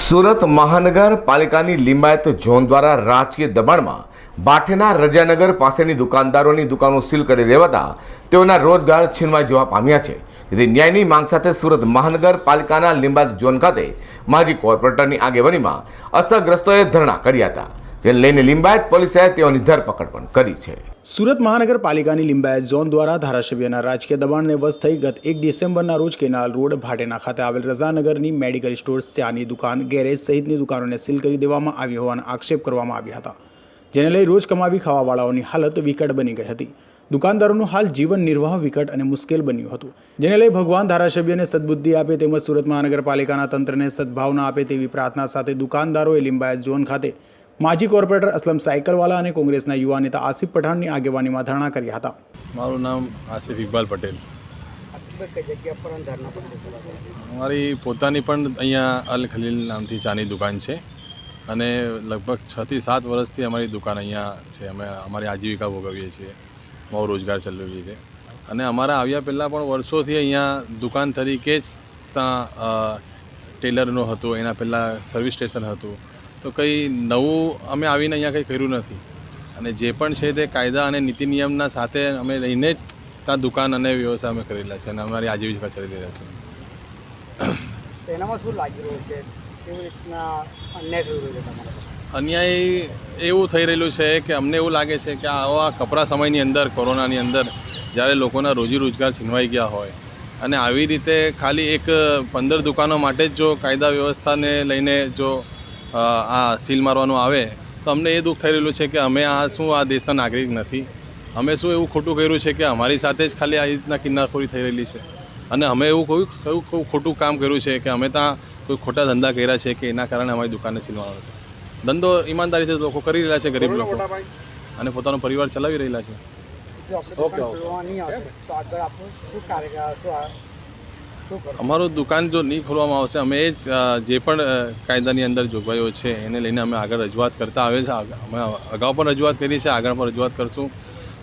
સુરત મહાનગરપાલિકાની લિંબાયત ઝોન દ્વારા રાજકીય દબાણમાં બાઠેના રજાનગર પાસેની દુકાનદારોની દુકાનો સીલ કરી દેવાતા તેઓના રોજગાર છીનવાઈ જવા પામ્યા છે. જેથી ન્યાયની માંગ સાથે સુરત મહાનગરપાલિકાના લિંબાયત ઝોન ખાતે માજી કોર્પોરેટરની આગેવાનીમાં અસરગ્રસ્તોએ ધરણા કર્યા હતા. જેને લઈને લિંબાયત પોલીસે તેઓની ધરપકડ પણ કરી છે. સુરત મહાનગરપાલિકાની લિંબાયત ઝોન દ્વારા ધારાસભ્યના રાજકીય દબાણને વશ થઈ ગત એક ડિસેમ્બરના રોજ કેનાલ રોડ ભાટેના ખાતે આવેલ રઝાનગરની મેડિકલ સ્ટોર્સ ચાની દુકાન, ગેરેજ સહિતની દુકાનોને સીલ કરી દેવામાં આવી હોવાના આક્ષેપ કરવામાં આવ્યા હતા, જેને લઈ રોજ કમાવી ખાવાવાળાઓની હાલત વિકટ બની ગઈ હતી. દુકાનદારોનું હાલ જીવન નિર્વાહ વિકટ અને મુશ્કેલ બન્યું હતું, જેને લઈ ભગવાન ધારાસભ્યને સદબુદ્ધિ આપે તેમજ સુરત મહાનગરપાલિકાના તંત્રને સદભાવના આપે તેવી પ્રાર્થના સાથે દુકાનદારોએ લિંબાયત ઝોન ખાતે માજી કોર્પોરેટર અસલમ સાયકલવાલા અને કોંગ્રેસના યુવા નેતા આસિફ પઠાણની આગેવાનીમાં ધરણા કર્યા હતા. મારું નામ આસિફ ઇકબાલ પટેલ. કઈ જગ્યા પર અને ધરના પર બેસેલા છે? મારી પોતાની પણ અહીંયા અલ ખલીલ નામથી ચાની દુકાન છે અને લગભગ છથી સાત વર્ષથી અમારી દુકાન અહીંયા છે. અમે અમારી આજીવિકા ભોગવીએ છીએ, બહુ રોજગાર ચલાવીએ છીએ. અને અમારા આવ્યા પહેલાં પણ વર્ષોથી અહીંયા દુકાન તરીકે જ ત્યાં ટેલરનું હતું, એના પહેલાં સર્વિસ સ્ટેશન હતું. તો કંઈ નવું અમે આવીને અહીંયા કંઈ કર્યું નથી. અને જે પણ છે તે કાયદા અને નીતિ નિયમના સાથે અમે લઈને જ ત્યાં દુકાન અને વ્યવસાય અમે કરેલા છે અને અમારી આજીવિકા ચાલી રહ્યા છે. એનામાં શું લાગી રહ્યું છે? કેવી રીતના અન્યાય થઈ રહ્યો છે તમારા અન્યાય એવું થઈ રહેલું છે કે અમને એવું લાગે છે કે આવા કપરા સમયની અંદર કોરોનાની અંદર જ્યારે લોકોના રોજી રોજગાર છીનવાઈ ગયા હોય અને આવી રીતે ખાલી એક પંદર દુકાનો માટે જ જો કાયદા વ્યવસ્થાને લઈને જો આ સીલ મારવાનું આવે તો અમને એ દુઃખ થઈ રહેલું છે કે અમે આ શું આ દેશના નાગરિક નથી. અમે શું એવું ખોટું કર્યું છે કે અમારી સાથે જ ખાલી આ રીતના કિન્નાખોરી થઈ રહેલી છે. અને અમે એવું કોઈ કયું કોઈ ખોટું કામ કર્યું છે કે અમે ત્યાં કોઈ ખોટા ધંધા કર્યા છે કે એના કારણે અમારી દુકાને સીલવાનો છે. ધંધો ઈમાનદારીથી લોકો કરી રહેલા છે ગરીબ લોકો. અને પોતાનો પરિવાર ચલાવી રહેલા છે. ઓકે આપણે અમારું દુકાન જો નહીં ખોલવામાં આવશે અમે એ જે પણ કાયદાની અંદર જોગવાઈઓ છે એને લઈને અમે આગળ રજૂઆત કરતા આવે છે. અમે અગાઉ પણ રજૂઆત કરી છે આગળ પણ રજૂઆત કરશું.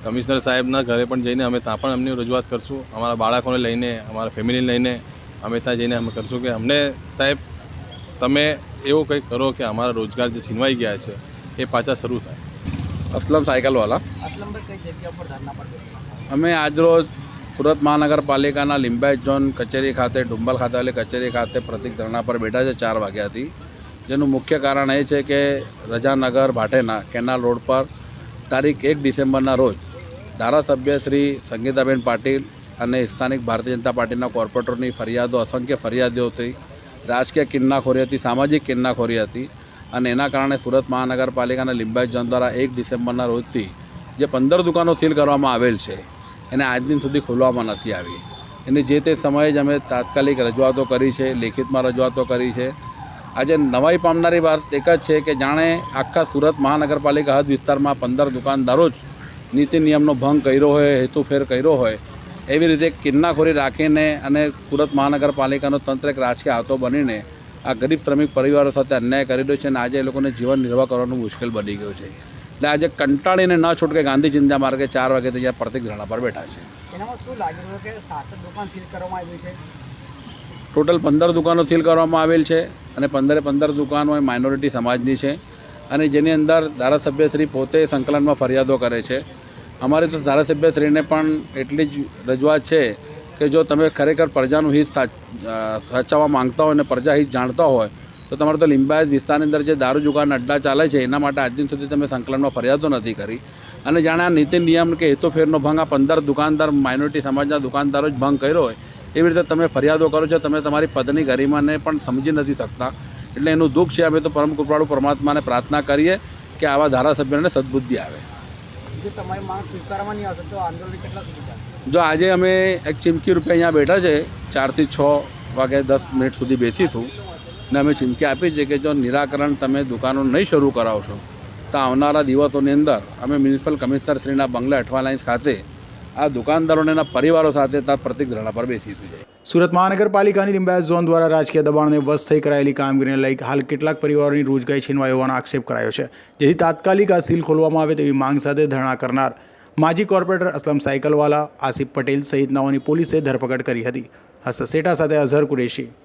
કમિશનર સાહેબના ઘરે પણ જઈને અમે ત્યાં પણ અમને રજૂઆત કરશું. અમારા બાળકોને લઈને અમારા ફેમિલીને લઈને અમે ત્યાં જઈને અમે કરશું કે અમને સાહેબ તમે એવું કંઈક કરો કે અમારા રોજગાર જે છીનવાઈ ગયા છે એ પાછા શરૂ થાય. અસલમ સાયકલવાલા. અસલમભાઈ કઈ જગ્યા પર ધરના પર બેસેલા અમે આજરોજ સુરત મહાનગરપાલિકાના લિંબાયત ઝોન કચેરી ખાતે, ડુંબલ ખાતે કચેરી ખાતે પ્રતિક ધરણા પર બેઠા છે ચાર વાગ્યાથી જેનું મુખ્ય કારણ એ છે કે રજાનગર ભાટેના કેનાલ રોડ પર તારીખ એક ડિસેમ્બરના રોજ ધારાસભ્ય શ્રી સંગીતાબેન પાટીલ અને સ્થાનિક ભારતીય જનતા પાર્ટીના કોર્પોરેટરની ફરિયાદો, અસંખ્ય ફરિયાદો હતી. રાજકીય કિન્નાખોરી હતી, સામાજિક કિન્નાખોરી હતી અને એના કારણે સુરત મહાનગરપાલિકાના લિંબાયત ઝોન દ્વારા એક ડિસેમ્બરના રોજથી જે પંદર દુકાનો સીલ કરવામાં આવેલ છે એને આજ દિન સુધી ખોલવામાં નથી આવી. એની જે તે સમયે જ અમે તાત્કાલિક રજૂઆતો કરી છે, લેખિતમાં રજૂઆતો કરી છે. આજે નવાઈ પામનારી વાત એક જ છે કે જાણે આખા સુરત મહાનગરપાલિકા હદ વિસ્તારમાં પંદર દુકાનદારો જ નીતિ નિયમનો ભંગ કર્યો હોય હેતુફેર કર્યો હોય, એવી રીતે કિન્નાખોરી રાખીને અને સુરત મહાનગરપાલિકાનો તંત્ર એક રાજકીય હાથો બનીને આ ગરીબ, શ્રમિક પરિવારો સાથે અન્યાય કરી રહ્યો છે અને આજે એ લોકોને જીવન નિર્વાહ કરવાનું મુશ્કેલ બની ગયું છે. એટલે આજે કંટાળીને ન છૂટકે ગાંધી ચિંતા માર્ગે ચાર વાગે ત્યાં પ્રતિક ધરણા પર બેઠા છે. એનામાં શું લાગી કે સાત દુકાન સીલ કરવામાં આવી છે? ટોટલ પંદર દુકાનો સીલ કરવામાં આવેલ છે અને પંદરે પંદર દુકાનો એ માઇનોરિટી સમાજની છે અને જેની અંદર ધારાસભ્યશ્રી પોતે સંકલનમાં ફરિયાદો કરે છે. અમારી તો ધારાસભ્યશ્રીને પણ એટલી જ રજૂઆત છે કે જો તમે ખરેખર પ્રજાનું હિત સાચ સાચવવા માંગતા હોય અને પ્રજા હિત જાણતા હોય તો તમારે તો લિંબાયત વિસ્તારની અંદર જે દારૂ જુગારના અડ્ડા ચાલે છે એના માટે આજ દિન સુધી તમે સંકલનમાં ફરિયાદો નથી કરી. અને જાણે આ નીતિ નિયમ કે હેતુફેરનો ભંગ આ પંદર દુકાનદાર માઇનોરિટી સમાજના દુકાનદારો જ ભંગ કર્યો હોય એવી રીતે તમે ફરિયાદો કરો છો તમે તમારી પદની ગરિમાને પણ સમજી નથી શકતા. એટલે એનું દુઃખ છે અમે તો પરમ કૃપાળુ પરમાત્માને પ્રાર્થના કરીએ કે આવા ધારાસભ્યોને સદબુદ્ધિ આવે. જો આજે અમે એક ચીમકી રૂપે અહીંયા બેઠા છે ચારથી છ વાગે દસ મિનિટ સુધી બેસીશું. ને અમે ચીમકી આપી છે કે જો નિરાકરણ તમે દુકાનો નહીં શરૂ કરાવશો, તો આવનારા દિવસોની અંદર અમે મ્યુનિસિપલ કમિશનર શ્રીના બંગલા અઠવા ખાતે આ દુકાનદારોને એના પરિવારો સાથે ત્યાં પ્રતિક પર બેસીશું સુરત મહાનગરપાલિકાની લિંબાયત ઝોન દ્વારા રાજકીય દબાણને વશ થઈ કરાયેલી કામગીરીને લઈ હાલ કેટલાક પરિવારોની રોજગારી છીનવાઈ હોવાનો આક્ષેપ કરાયો છે. જેથી તાત્કાલિક આ સીલ ખોલવામાં આવે તેવી માંગ સાથે ધરણા કરનાર માજી કોર્પોરેટર અસલમ સાયકલવાલા આસિફ પટેલ સહિતનાઓની પોલીસે ધરપકડ કરી હતી. હસસેટા સાથે અઝહર કુરેશી.